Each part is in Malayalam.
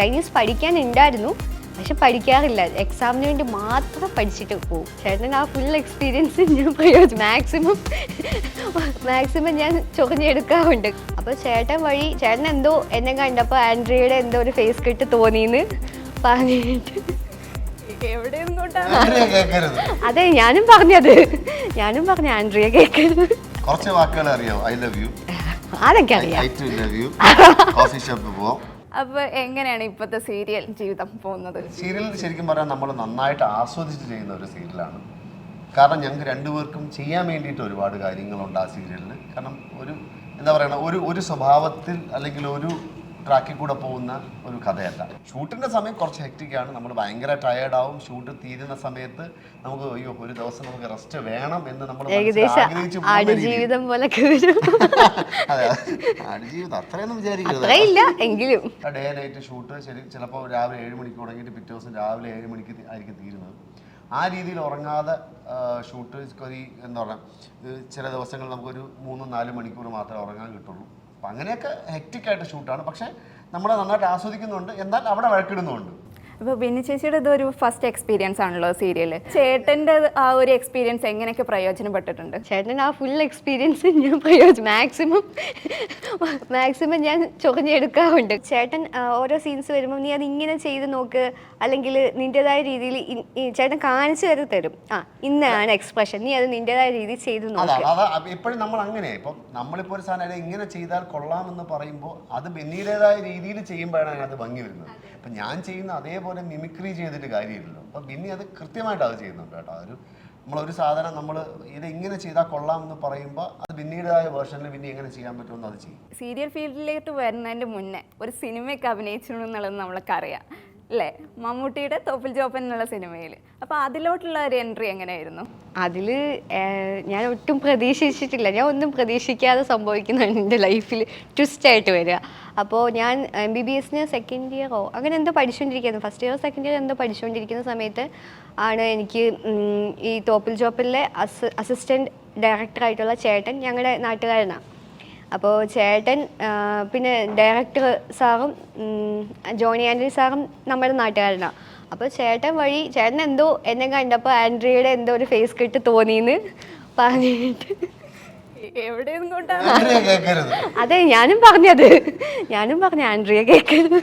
ചൈനീസ് പഠിക്കാൻ ഉണ്ടായിരുന്നു പക്ഷെ പഠിക്കാറില്ല. എക്സാമിന് വേണ്ടി മാത്രം പഠിച്ചിട്ട് പോകും ചേട്ടൻ ആ ഫുൾ എക്സ്പീരിയൻസ് ഞാൻ പ്രയോജനം മാക്സിമം മാക്സിമം ഞാൻ ചൊറിഞ്ഞെടുക്കാറുണ്ട് അപ്പോൾ ചേട്ടൻ വഴി ചേട്ടൻ എന്തോ എന്നെ കണ്ടപ്പോൾ ആൻഡ്രിയുടെ എന്തോ ഒരു ഫേസ് കെട്ട് തോന്നിയെന്ന് പറഞ്ഞിട്ട്. അതെ ഞാനും പറഞ്ഞത്. ഞാനും പറഞ്ഞു ആൻഡ്രിയ കേൾക്കരുത്. കുറച്ച് വാക്കുകൾ അറിയാം. ഐ ലവ് യു അതൊക്കെ അറിയാം കോഫി ഷോപ്പിൽ പോവാം. അപ്പൊ എങ്ങനെയാണ് ഇപ്പോഴത്തെ സീരിയൽ ജീവിതം പോകുന്നത്? സീരിയൽ ശരിക്കും പറഞ്ഞാൽ നമ്മൾ നന്നായിട്ട് ആസ്വദിച്ച് ചെയ്യുന്ന ഒരു സീരിയലാണ്. കാരണം ഞങ്ങൾക്ക് രണ്ടുപേർക്കും ചെയ്യാൻ വേണ്ടിയിട്ട് ഒരുപാട് കാര്യങ്ങളുണ്ട് ആ സീരിയലിൽ കാരണം ഒരു എന്താ പറയുക ഒരു ഒരു സ്വഭാവത്തിൽ അല്ലെങ്കിൽ ഒരു ട്രാക്കിൽ കൂടെ പോകുന്ന ഒരു കഥയല്ല. ഷൂട്ടിന്റെ സമയം കുറച്ച് ഹെക്റ്റിക്കാണ് നമ്മൾ ഭയങ്കര ടയേർഡാവും ഷൂട്ട് തീരുന്ന സമയത്ത് നമുക്ക് അയ്യോ ഒരു ദിവസം നമുക്ക് റെസ്റ്റ് വേണം എന്ന് നമ്മൾ ആഗ്രഹിച്ച് ആടുജീവിതം പോലെ അതെ ആടുജീവിതം അത്രയൊന്നും വിചാരിക്കരുത്. എങ്കിലും. ഡേ നൈറ്റ് ഷൂട്ട് ശരി ചിലപ്പോൾ രാവിലെ ഏഴ് മണിക്ക് തുടങ്ങിയിട്ട് പിറ്റേ ദിവസം രാവിലെ ഏഴ് മണിക്ക് ആയിരിക്കും തീരുന്നത്. ആ രീതിയിൽ ഉറങ്ങാതെ ഷൂട്ട് കൊതി എന്താ പറയുക ചില ദിവസങ്ങൾ നമുക്കൊരു മൂന്നും നാല് മണിക്കൂർ മാത്രമേ ഉറങ്ങാൻ കിട്ടുള്ളൂ. അപ്പം അങ്ങനെയൊക്കെ ഹെക്റ്റിക് ആയിട്ട് ഷൂട്ടാണ് പക്ഷേ നമ്മൾ നന്നായിട്ട് ആസ്വദിക്കുന്നുണ്ട്. എന്നാൽ അവിടെ വഴക്കിടുന്നുണ്ട് ഇപ്പൊ ബിന്നി ചേച്ചിയുടെ ഇതൊരു ഫസ്റ്റ് എക്സ്പീരിയൻസ് ആണല്ലോ സീരിയൽ ചേട്ടന്റെ ആ ഒരു എക്സ്പീരിയൻസ് എങ്ങനെയൊക്കെ പ്രയോജനപ്പെട്ടിട്ടുണ്ട്? ചേട്ടൻ ആ ഫുൾ എക്സ്പീരിയൻസ് ഞാൻ പ്രയോജനം മാക്സിമം മാക്സിമം ഞാൻ ചൊറിഞ്ഞെടുക്കാറുണ്ട്. ചേട്ടൻ ഓരോ സീൻസ് വരുമ്പോൾ നീ അത് ഇങ്ങനെ ചെയ്ത് നോക്ക് അല്ലെങ്കിൽ നിന്റെതായ രീതിയിൽ ചേട്ടൻ കാണിച്ചു വരെ തരും. ആ ഇന്നാണ് എക്സ്പ്രഷൻ നീ അത് നിന്റെതായ രീതിയിൽ ചെയ്ത് നോക്ക്. നമ്മൾ അങ്ങനെ ഇപ്പം നമ്മളിപ്പോൾ ഒരു സാധനം ഇങ്ങനെ ചെയ്താൽ കൊള്ളാമെന്ന് പറയുമ്പോൾ അത് ബെന്നിയുടേതായ രീതിയിൽ ചെയ്യുമ്പോഴാണ് അത് ഭംഗി വരുന്നത്. അപ്പം ഞാൻ ചെയ്യുന്ന അതേപോലെ മിമിക്രി ചെയ്തിട്ട് കാര്യമില്ലല്ലോ. അപ്പം ബിന്നി അത് കൃത്യമായിട്ട് അത് ചെയ്യുന്നുണ്ട് കേട്ടോ. അതൊരു നമ്മളൊരു സാധനം നമ്മൾ ഇത് ഇങ്ങനെ ചെയ്താൽ കൊള്ളാം എന്ന് പറയുമ്പോൾ അത് ബിന്നിയുടേതായ വേർഷനിൽ പിന്നെ എങ്ങനെ ചെയ്യാൻ പറ്റുമെന്ന് അത് ചെയ്യും. സീരിയൽ ഫീൽഡിലേക്ക് വരുന്നതിന്റെ മുന്നേ ഒരു സിനിമയൊക്കെ അഭിനയിച്ചു എന്നുള്ളത് നമ്മളൊക്കെ അറിയാം. അല്ലേ? മമ്മൂട്ടിയുടെ തോപ്പിൽ ജോപ്പൻ എന്നുള്ള സിനിമയിൽ അപ്പോൾ അതിലോട്ടുള്ള ഒരു എൻട്രി എങ്ങനെയായിരുന്നു? അതിൽ ഞാൻ ഒട്ടും പ്രതീക്ഷിച്ചിട്ടില്ല. ഞാൻ ഒന്നും പ്രതീക്ഷിക്കാതെ സംഭവിക്കുന്നതാണ് എന്റെ ലൈഫിൽ ട്വിസ്റ്റ് ആയിട്ട് വരിക. അപ്പോൾ ഞാൻ എം ബി ബി എസിന് സെക്കൻഡ് ഇയറോ അങ്ങനെ എന്തോ പഠിച്ചുകൊണ്ടിരിക്കുന്നു ഫസ്റ്റ് ഇയർ സെക്കൻഡ് ഇയർ എന്തോ പഠിച്ചുകൊണ്ടിരിക്കുന്ന സമയത്ത് ആണ് എനിക്ക് ഈ തോപ്പിൽ ജോപ്പിലെ അസ് അസിസ്റ്റന്റ് ഡയറക്ടറായിട്ടുള്ള ചേട്ടൻ ഞങ്ങളുടെ നാട്ടുകാരനാണ് അപ്പോൾ ചേട്ടൻ പിന്നെ ഡയറക്ടർ സാറും ജോണി ആന്റണി സാറും നമ്മുടെ നാട്ടുകാരനാണ് അപ്പോൾ ചേട്ടൻ വഴി ചേട്ടൻ എന്തോ എന്നെ കണ്ടപ്പോൾ ആൻഡ്രിയുടെ എന്തോ ഒരു ഫേസ് കിട്ട് തോന്നിയെന്ന് പറഞ്ഞിട്ട്. അതെ ഞാനും പറഞ്ഞത്. ഞാനും പറഞ്ഞു ആൻഡ്രിയ കേൾക്കരുത്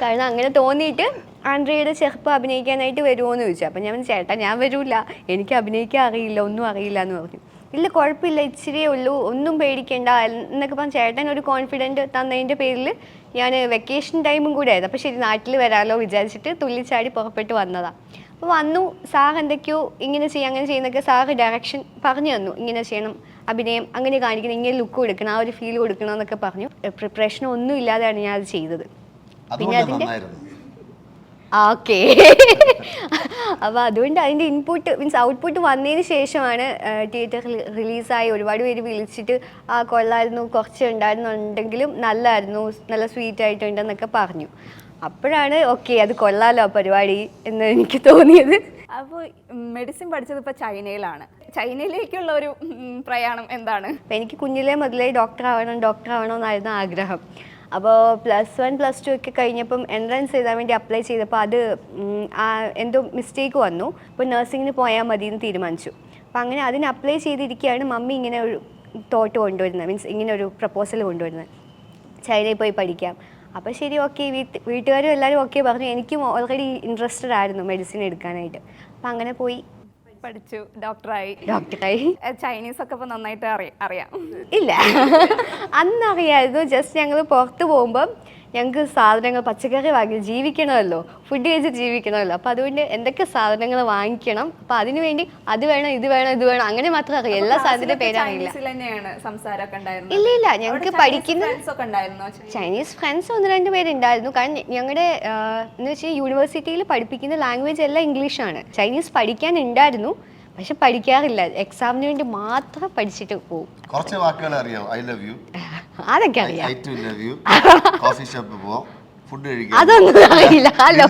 കാരണം അങ്ങനെ തോന്നിയിട്ട് ആൻഡ്രിയയുടെ ചെറുപ്പം അഭിനയിക്കാനായിട്ട് വരുമോ എന്ന് ചോദിച്ചു. അപ്പം ഞാൻ ചേട്ടാ ഞാൻ വരൂല. എനിക്ക് അഭിനയിക്കാൻ അറിയില്ല ഒന്നും അറിയില്ല എന്ന് പറഞ്ഞു. ഇല്ല കുഴപ്പമില്ല ഇച്ചിരിയേ ഉള്ളൂ ഒന്നും പേടിക്കേണ്ട. എന്നൊക്കെ പറഞ്ഞ ചേട്ടൻ ഒരു കോൺഫിഡന്റ് തന്നതിന്റെ പേരിൽ ഞാൻ വെക്കേഷൻ ടൈമും കൂടെ ആയിരുന്നു. അപ്പോൾ ശരി നാട്ടിൽ വരാമല്ലോ വിചാരിച്ചിട്ട് തുള്ളിച്ചാടി പുറപ്പെട്ട് വന്നതാണ് അപ്പോൾ വന്നു സാർ എന്തൊക്കെയോ ഇങ്ങനെ ചെയ്യുക അങ്ങനെ ചെയ്യുന്നൊക്കെ സാറ് ഡയറക്ഷൻ പറഞ്ഞു തന്നു. ഇങ്ങനെ ചെയ്യണം അഭിനയം അങ്ങനെ കാണിക്കണം ഇങ്ങനെ ലുക്ക് കൊടുക്കണം ആ ഒരു ഫീൽ കൊടുക്കണം എന്നൊക്കെ പറഞ്ഞു. പ്രിപ്പറേഷൻ ഒന്നും ഇല്ലാതെയാണ് ഞാൻ അത് ചെയ്തത്. പിന്നെ അതിന്റെ ഓക്കെ അപ്പോൾ അതുകൊണ്ട് അതിന്റെ ഇൻപുട്ട് മീൻസ് ഔട്ട്പുട്ട് വന്നതിന് ശേഷമാണ് തിയേറ്ററിൽ റിലീസായി ഒരുപാട് പേര് വിളിച്ചിട്ട് ആ കൊള്ളായിരുന്നു കുറച്ച് ഉണ്ടായിരുന്നുണ്ടെങ്കിലും നല്ലായിരുന്നു നല്ല സ്വീറ്റ് ആയിട്ടുണ്ടെന്നൊക്കെ പറഞ്ഞു. അപ്പോഴാണ് ഓക്കെ അത് കൊള്ളാലോ പരിപാടി എന്ന് എനിക്ക് തോന്നിയത്. അപ്പോൾ മെഡിസിൻ പഠിച്ചത് ഇപ്പോൾ ചൈനയിലാണ്. ചൈനയിലേക്കുള്ള ഒരു പ്രയാണം എന്താണ്? എനിക്ക് കുഞ്ഞിലെ മുതലേ ഡോക്ടർ ആവണം ഡോക്ടർ ആവണം എന്നായിരുന്നു ആഗ്രഹം. അപ്പോൾ പ്ലസ് വൺ പ്ലസ് ടു ഒക്കെ കഴിഞ്ഞപ്പം എൻട്രൻസ് എഴുതാൻ വേണ്ടി അപ്ലൈ ചെയ്തപ്പോൾ അത് എന്തോ മിസ്റ്റേക്ക് വന്നു. അപ്പോൾ നഴ്സിങ്ങിന് പോയാൽ മതി എന്ന് തീരുമാനിച്ചു. അപ്പോൾ അങ്ങനെ അതിന് അപ്ലൈ ചെയ്തിരിക്കുകയാണ് മമ്മി ഇങ്ങനെ ഒരു തോട്ട് കൊണ്ടുവരുന്നത്. മീൻസ് ഇങ്ങനെ ഒരു പ്രപ്പോസൽ കൊണ്ടുവരുന്നത്. ചൈനയിൽ പോയി പഠിക്കാം. അപ്പോൾ ശരി ഓക്കെ വീട്ട് വീട്ടുകാരും എല്ലാവരും ഓക്കെ പറഞ്ഞു. എനിക്കും ഓൾറെഡി ഇൻട്രസ്റ്റഡ് ആയിരുന്നു മെഡിസിൻ എടുക്കാനായിട്ട്. അപ്പം അങ്ങനെ പോയി. പഠിച്ചു ഡോക്ടറായി ഡോക്ടറായി ചൈനീസ് ഒക്കെ ഇപ്പോൾ നന്നായിട്ട് അറിയാം അറിയാം. ഇല്ല. അന്നറിയായിരുന്നു ജസ്റ്റ് ഞങ്ങൾ പുറത്ത് പോകുമ്പം ഞങ്ങൾക്ക് സാധനങ്ങൾ പച്ചക്കറി വാങ്ങി ജീവിക്കണമല്ലോ. ഫുഡ് കഴിച്ച് ജീവിക്കണമല്ലോ. അപ്പോൾ അതുകൊണ്ട് എന്തൊക്കെ സാധനങ്ങൾ വാങ്ങിക്കണം? അപ്പോൾ അതിന് വേണ്ടി അത് വേണം ഇത് വേണം ഇത് വേണം. അങ്ങനെ മാത്രം അറിയാം. എല്ലാ സാധനത്തിന്റെ പേരറിയില്ല ഇല്ല ഇല്ല. ഞങ്ങൾക്ക് പഠിക്കുന്ന ചൈനീസ് ഫ്രണ്ട്സ് ഒന്ന് രണ്ട് പേരുണ്ടായിരുന്നു കാരണം ഞങ്ങളുടെ എന്ന് വെച്ചാൽ യൂണിവേഴ്സിറ്റിയിൽ പഠിപ്പിക്കുന്ന ലാംഗ്വേജ് എല്ലാം ഇംഗ്ലീഷാണ് ചൈനീസ് പഠിക്കാൻ ഉണ്ടായിരുന്നു. പക്ഷെ പഠിക്കാറില്ല. എക്സാമിന് വേണ്ടി മാത്രം പഠിച്ചിട്ട് പോകും കുറച്ച് വാക്കുകൾ അറിയാം. ഐ ലവ് യു അതൊക്കെ അറിയാം. I too love you coffee ഷോപ്പിൽ പോവാം. ഫുഡ് കഴിക്കാം. അതൊന്നും അറിയില്ല. ഹലോ.